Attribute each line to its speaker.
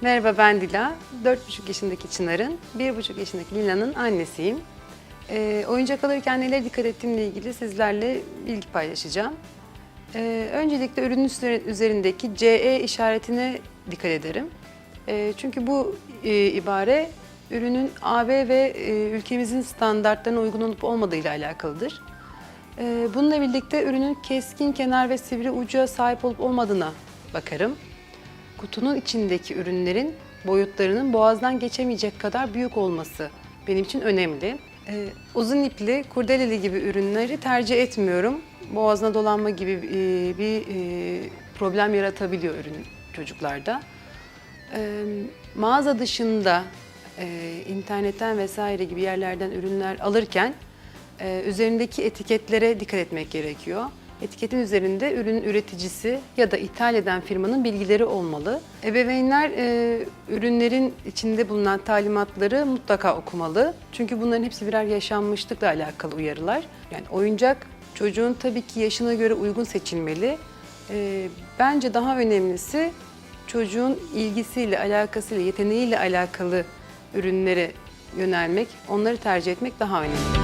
Speaker 1: Merhaba ben Dila. 4,5 yaşındaki Çınar'ın, 1,5 yaşındaki Lina'nın annesiyim. Ee, oyuncak alırken nelere dikkat ettiğimle ilgili sizlerle bilgi paylaşacağım. Ee, öncelikle ürünün üzer- üzerindeki CE işaretine dikkat ederim. Ee, çünkü bu e, ibare ürünün AB ve e, ülkemizin standartlarına uygun olup olmadığı ile alakalıdır. Ee, bununla birlikte ürünün keskin kenar ve sivri uca sahip olup olmadığına bakarım. Kutunun içindeki ürünlerin boyutlarının boğazdan geçemeyecek kadar büyük olması benim için önemli. Ee, uzun ipli, kurdeleli gibi ürünleri tercih etmiyorum. Boğazına dolanma gibi e, bir e, problem yaratabiliyor ürün çocuklarda. Ee, mağaza dışında e, internetten vesaire gibi yerlerden ürünler alırken e, üzerindeki etiketlere dikkat etmek gerekiyor. Etiketin üzerinde ürünün üreticisi ya da ithal eden firmanın bilgileri olmalı. Ebeveynler e, ürünlerin içinde bulunan talimatları mutlaka okumalı. Çünkü bunların hepsi birer yaşanmışlıkla alakalı uyarılar. Yani oyuncak çocuğun tabii ki yaşına göre uygun seçilmeli. E, bence daha önemlisi çocuğun ilgisiyle, alakasıyla, yeteneğiyle alakalı ürünlere yönelmek, onları tercih etmek daha önemli.